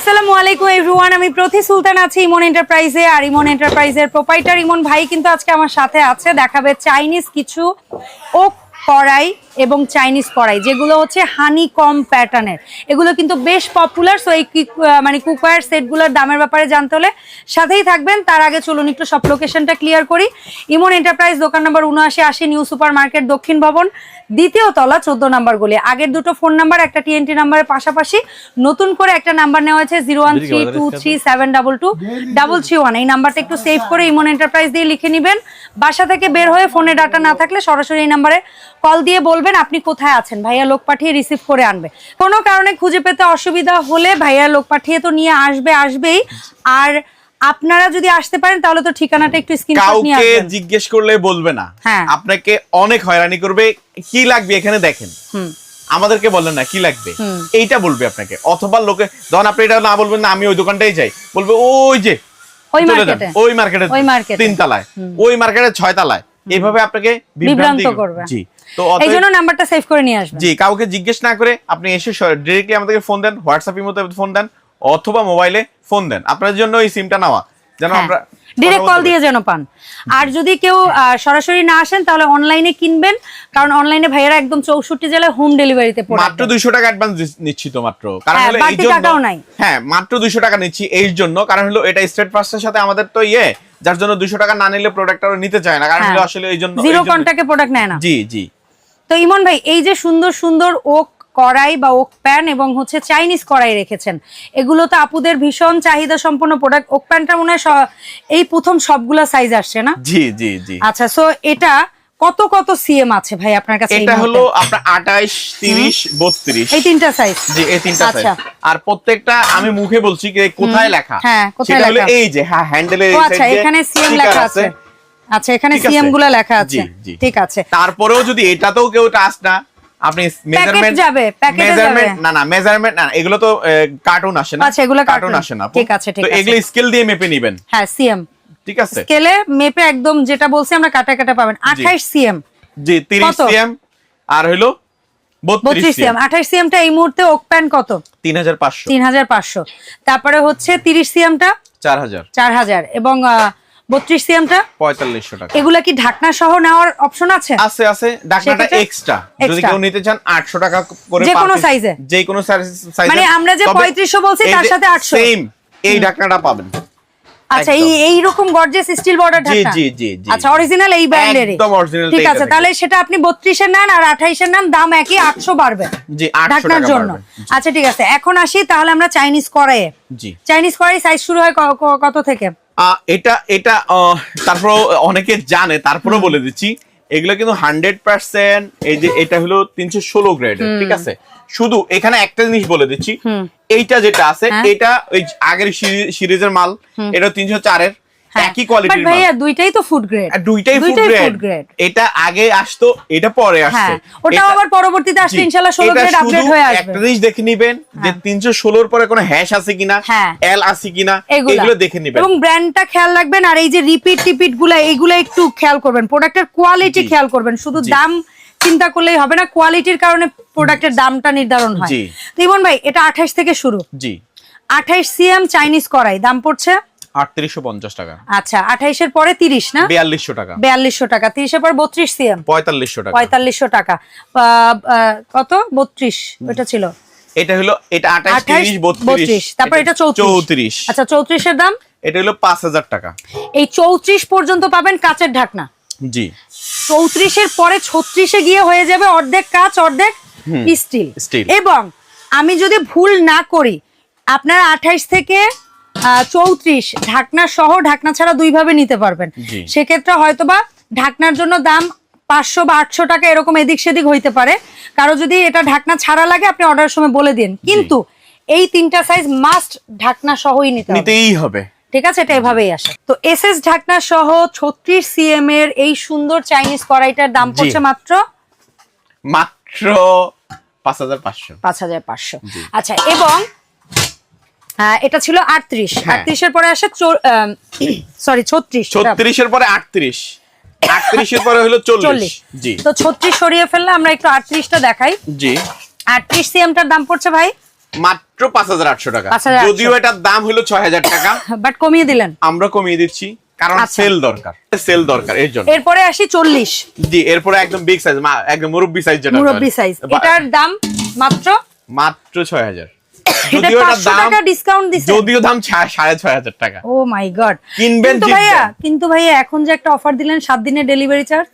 আসসালামু আলাইকুম এভরিওয়ান আমি প্রতি সুলতান আছি ইমন এন্টারপ্রাইজে আর ইমন এন্টারপ্রাইজের প্রোপাইটার ইমন ভাই কিন্তু আজকে আমার সাথে আছে। দেখাবে চাইনিজ কিছু ও কড়াই এবং চাইনিজ কড়াই, যেগুলো হচ্ছে হানি কম প্যাটার্নের। এগুলো কিন্তু বেশ পপুলার সো এই মানে কুকওয়্যার সেটগুলোর দামের ব্যাপারে জানতে হলে সাথেই থাকবেন। তার আগে চলুন একটু সব লোকেশনটা ক্লিয়ার করি। ইমন এন্টারপ্রাইজ দোকান নম্বর উনআশি, আশি নিউ সুপার মার্কেট দক্ষিণ ভবন, দ্বিতীয় তলা, চোদ্দ নাম্বার গলি। আগের দুটো ফোন নাম্বার একটা টিএনটি নাম্বারের পাশাপাশি নতুন করে একটা নাম্বার নেওয়া হয়েছে zero one three two three seven double two double three one এই নাম্বারটা একটু সেভ করে ইমন এন্টারপ্রাইজ দিয়ে লিখে নেবেন। বাসা থেকে বের হয়ে ফোনে ডাটা না থাকলে সরাসরি এই নাম্বারে কল দিয়ে বলবেন আপনি কোথায় আছেন ভাইয়া লোক পাঠিয়ে রিসিভ করে আনবে। কোনো কারণে খুঁজে পেতে অসুবিধা হলে ভাইয়া লোক পাঠিয়ে তো নিয়ে আসবে আসবেই। আর আপনারা যদি আসতে পারেন তাহলে তো ঠিকানাটা একটু স্ক্রিনশট নিয়ে কাউকে আসবেন। জিজ্ঞেস করলে বলবে না। হ্যাঁ। আপনাকে অনেক হয়রানি করবে। কি লাগবে এখানে দেখেন। হুম। আমাদেরকে বলেন না কি লাগবে? এইটা বলবে আপনাকে। অথবা লোকে যখন আপনি এটা না বলবেন না আমি ওই দোকানটাই যাই। বলবে ওই যে ওই মার্কেটে। ওই মার্কেটে ওই মার্কেটে। তিন তলায় ওই মার্কেটে ছয় তলায় এইভাবে আপনাকে বিভ্রান্ত করবে। জি। তো এই জন্য নাম্বারটা সেভ করে নিয়ে আসবেন। জি কাউকে জিজ্ঞেস না করে আপনি এসে ডিরেক্টলি আমাদেরকে ফোন দেন হোয়াটসঅ্যাপের ফোন দেন অথবা মোবাইলে ফোন দেন। আপনার জন্য এই সিমটা নেওয়া। যেন আমরা ডিরেক্ট কল দিয়ে যেন পান। আর যদি কেউ সরাসরি না আসেন তাহলে অনলাইনে কিনবেন কারণ অনলাইনে ভাইয়েরা একদম চৌষট্টি জেলায় হোম ডেলিভারিতে। মাত্র দুইশো টাকা অ্যাডভান্স নিচ্ছি তো মাত্র। কারণ হ্যাঁ, হলো এই টাকাও নাই। হ্যাঁ মাত্র দুইশো টাকা নিচ্ছি এই জন্য। কারণ হলো এটা স্টেট ফার্স্টের সাথে আমাদের তো ইয়ে যার জন্য দুইশো টাকা না নিলে প্রোডাক্ট নিতে চায় না। কারণ হলো আসলে এই জন্য জিরো এই কন্টাক্টে প্রোডাক্ট নেয় না। জি জি। তো ইমন ভাই এই যে সুন্দর সুন্দর ওক কড়াই বা ওক প্যান এবং হচ্ছে চাইনিজ কড়াই রেখেছেন এগুলো তো আপুদের ভীষণ চাহিদা সম্পন্ন প্রোডাক্ট ওক প্যানটা মনে হয় এই প্রথম সবগুলা সাইজ আসছে না? জি জি জি। আচ্ছা সো এটা কত কত সিএম আছে ভাই আপনার কাছে এটা? হলো আপনার আঠাইশ তিরিশ বত্রিশ। এই তিনটা সাইজ জি এই তিনটা আচ্ছা। আর প্রত্যেকটা আমি মুখে বলছি যে কোথায় লেখা? হ্যাঁ, কোথায় লেখা? এই যে হ্যাঁ হ্যান্ডেলে ও আচ্ছা এখানে সিএম লেখা আছে। আচ্ছা এখানে আছে? সিএমগুলা লেখা আছে। ঠিক আছে। তারপরেও যদি এটাতেও কেউ টাচ না আপনি মেজারমেন্ট যাবে, মেজারমেন্ট না না মেজারমেন্ট না এগুলো তো কার্টুন আসে না। আচ্ছা, এগুলো কার্টুন আসে না। ঠিক আছে, ঠিক তো এগুলো স্কেল দিয়ে মেপে নেবেন। হ্যাঁ সিএম ঠিক আছে। স্কেলে মেপে একদম যেটা বলছি আমরা কাটা কাটা পাবেন। আঠাইশ সিএম জি 30 কত? সিএম আর হলো 32 বত্রিশ সিএম সিএম আঠাইশ সিএমটা এই মুহূর্তে ওক প্যান কত? 3500 তিন হাজার পাঁচশো। তারপরে হচ্ছে তিরিশ সিএমটা 4000 চার হাজার। এবং বত্রিশ সিএমটা? 4500 টাকা। এগুলা কি ঢাকনা সহ নেওয়ার অপশন আছে? আছে আছে। সেক্ষেত্রে এক্সট্রা যদি কেউ নিতে চান 800 টাকা করে যে কোনো এ? যে কোনো সাইজে মানে আমরা যে 3500 বলছি তার সাথে 800 সেম এই ডাকনাটা পাবেন। আচ্ছা এই। এই রকম গর্জেস স্টিল বর্ডার জি, ঢাকনা? জি, জি, জি। আচ্ছা অরিজিনাল এই ব্র্যান্ডেরই একদম original ঠিক আছে তাহলে সেটা আপনি 32 এর নেন আর 28 এর নেন দাম একই 800 বাড়বে। জি 800 ঢাকনার টাকা জন্য। আচ্ছা ঠিক আছে এখন আসি তাহলে আমরা চাইনিজ কড়াইয়ে জি। চাইনিজ কড়াই সাইজ শুরু হয় কত থেকে? এটা এটা তারপর অনেকে জানে তারপরে বলে দিচ্ছি। এগুলো কিন্তু হান্ড্রেড পার্সেন্ট এই যে এটা হলো তিনশো ষোলো গ্রেড ঠিক আছে? শুধু এখানে একটা জিনিস বলে দিচ্ছি। এইটা যেটা আছে হ্যাঁ। এটা ওই আগের সিরিজের মাল এটা তিনশো চারের। একই বাট কোয়ালিটির মাল। হ্যাঁ। ভাইয়া দুইটাই তো ফুড গ্রেড দুইটাই ফুড গ্রেড এটা আগে আসতো এটা পরে আসছে। হ্যাঁ ওটাও এটা- আবার পরবর্তীতে আসলে জি, ইনশাআল্লাহ 16 গ্রেড আপডেট হয়ে একটা জিনিস দেখে নিবেন যে তিনশো ষোলোর পরে কোনো হ্যাশ আছে কিনা হ্যাঁ। এল আছে কিনা এগুলো। দেখে নিবেন। এবং ব্র্যান্ডটা খেয়াল রাখবেন আর এই যে রিপিট টিপিটগুলা এইগুলা একটু খেয়াল করবেন। প্রোডাক্টের কোয়ালিটি খেয়াল করবেন। শুধু দাম চিন্তা করলেই হবে না কোয়ালিটির কারণে প্রোডাক্টের দামটা নির্ধারণ হয়। তো ইমন ভাই এটা 28 থেকে শুরু। জি। 28 সিএম চাইনিজ করাই দাম পড়ছে আটত্রিশশো পঞ্চাশ টাকা। আচ্ছা 28 এর পরে 30 না? বিয়াল্লিশশো টাকা। 4200 টাকা। 30 এর পর 32 সিএম? পঁয়তাল্লিশশো টাকা। পঁয়তাল্লিশশো টাকা। আহ, আহ, কত? বত্রিশ ওটা ছিল। এটা হলো এটা আঠাশ আঠাশ তিরিশ বত্রিশ। বত্রিশ। তারপর এটা চৌত্রিশ। চৌত্রিশ। আচ্ছা চৌত্রিশের দাম? এটা হলো পাঁচ হাজার টাকা। এই চৌত্রিশ পর্যন্ত পাবেন কাচের ঢাকনা। জি। চৌত্রিশের পরে ছত্রিশে গিয়ে হয়ে যাবে অর্ধেক কাচ অর্ধেক স্টিল। এবং আমি যদি ভুল না করি আপনার আঠাইশ থেকে চৌত্রিশ। ঢাকনা সহ ঢাকনা ছাড়া দুই ভাবে নিতে পারবেন। সেক্ষেত্রে হয়তোবা ঢাকনার জন্য দাম পাঁচশো বা আটশো টাকা এরকম এদিক সেদিক হইতে পারে। কারও যদি এটা ঢাকনা ছাড়া লাগে আপনি অর্ডারের সময় বলে দিন। কিন্তু এই তিনটা সাইজ মাস্ট ঢাকনা সহই নিতে নিতেই হবে। ঠিক আছে? এটা এভাবেই আসে। তো এস এস ঢাকনা সহ ছত্রিশ সিএম এর এই সুন্দর চাইনিজ কড়াইটার দাম। পড়ছে মাত্র মাত্র পাঁচ হাজার পাঁচশো। পাঁচ হাজার পাঁচশো। আচ্ছা এবং হ্যাঁ, এটা ছিল আটত্রিশ। হ্যাঁ। আটত্রিশের পরে আসে সরি ছত্রিশ ছত্রিশের পরে আটত্রিশ। আটত্রিশের পরে হলো চল্লিশ। তো ছত্রিশ সরিয়ে ফেললে আমরা একটু আটত্রিশটা দেখাই। জি। আটত্রিশ সিএমটার দাম পড়ছে ভাই? মাত্র পাঁচ হাজার আটশো টাকা। যদিও এটার দাম হলো ছয় হাজার টাকা বাট কমিয়ে দিলেন। আমরা কমিয়ে দিচ্ছি কারণ আচ্ছা। সেল দরকার। সেল দরকার এর জন্য। এরপরে আসি 40 জি এরপরে একদম বিগ সাইজ একদম মুরব্বি সাইজ যেটা মুরব্বি সাইজ এটার দাম মাত্র মাত্র 6000 ডিসকাউন্ট দিছে। ও মাই ভাইয়া কিন্তু ভাইয়া এখন যে একটা অফার দিলেন দিনের ডেলিভারি চার্জ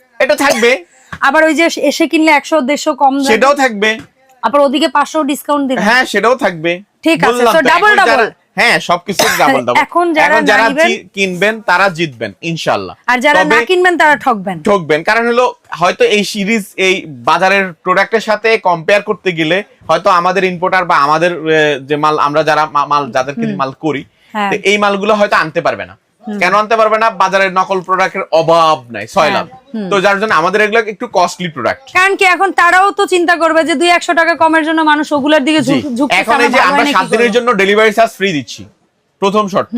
থাকবে। আবার ওই যে এসে কিনলে কম সেটাও থাকবে। আবার ওদিকে 500 ডিসকাউন্ট হ্যাঁ সেটাও থাকবে। ঠিক আছে ডাবল ডাবল হ্যাঁ সবকিছু ডাবল ডাবল এখন যারা যারা কিনবেন তারা জিতবেন ইনশাল্লাহ আর যারা না কিনবেন তারা ঠকবেন। ঠকবেন। কারণ হলো হয়তো এই সিরিজ এই বাজারের প্রোডাক্টের সাথে কম্পেয়ার করতে গেলে হয়তো আমাদের ইম্পোর্টার বা আমাদের যে মাল আমরা যারা মাল যাদেরকে মাল করি হ্যাঁ। এই মালগুলো হয়তো আনতে পারবে না। কেন আনতে পারবে না? বাজারের নকল প্রোডাক্টের অভাব নাই ছয় লাভ তো যার জন্য আমাদের এগুলো একটু কস্টলি প্রোডাক্ট কারণ কি এখন তারাও তো চিন্তা করবে যে দুই একশো টাকা কমের জন্য মানুষ ওগুলোর দিকে এখন এই যে আমরা হয় সাত দিনের জন্য ডেলিভারি চার্জ ফ্রি দিচ্ছি প্রথম শর্ত।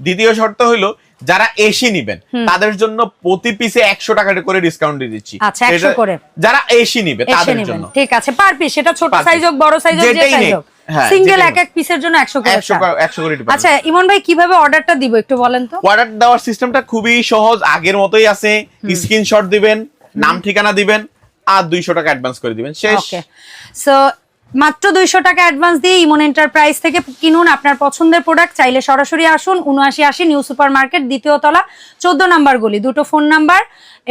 দ্বিতীয় শর্ত হলো যারা এসি নিবেন তাদের জন্য প্রতি পিসে একশো টাকা করে ডিসকাউন্ট দিয়ে দিচ্ছি। আচ্ছা, 100 এটা- করে। যারা এসি নিবে তাদের জন্য। ঠিক আছে পার পিস সেটা ছোট সাইজ হোক বড় সাইজ হোক যেটাই। হোক। হ্যাঁ, সিঙ্গেল এক এক পিসের জন্য একশো করে একশো ছাড়। একশো করে দিতে আচ্ছা ইমন ভাই কীভাবে অর্ডারটা দিব একটু বলেন তো? অর্ডার দেওয়ার সিস্টেমটা খুবই সহজ আগের মতোই আছে। স্ক্রিনশট দিবেন নাম ঠিকানা দিবেন আর দুইশো টাকা অ্যাডভান্স করে দিবেন। শেষ। সো মাত্র দুইশো টাকা অ্যাডভান্স দিয়ে ইমন এন্টারপ্রাইজ থেকে কিনুন আপনার পছন্দের প্রোডাক্ট চাইলে সরাসরি আসুন, উনআশি আশি নিউ সুপার মার্কেট দ্বিতীয় তলা, চোদ্দ নাম্বার গলি। দুটো ফোন নাম্বার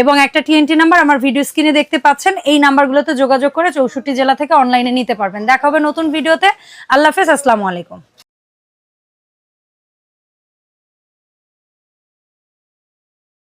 এবং একটা টিএনটি নাম্বার আমার ভিডিও স্ক্রিনে দেখতে পাচ্ছেন। এই নাম্বারগুলোতে যোগাযোগ করে চৌষট্টি জেলা থেকে অনলাইনে নিতে পারবেন। দেখা হবে নতুন ভিডিওতে আল্লাহ হাফেজ, আসসালামু আলাইকুম।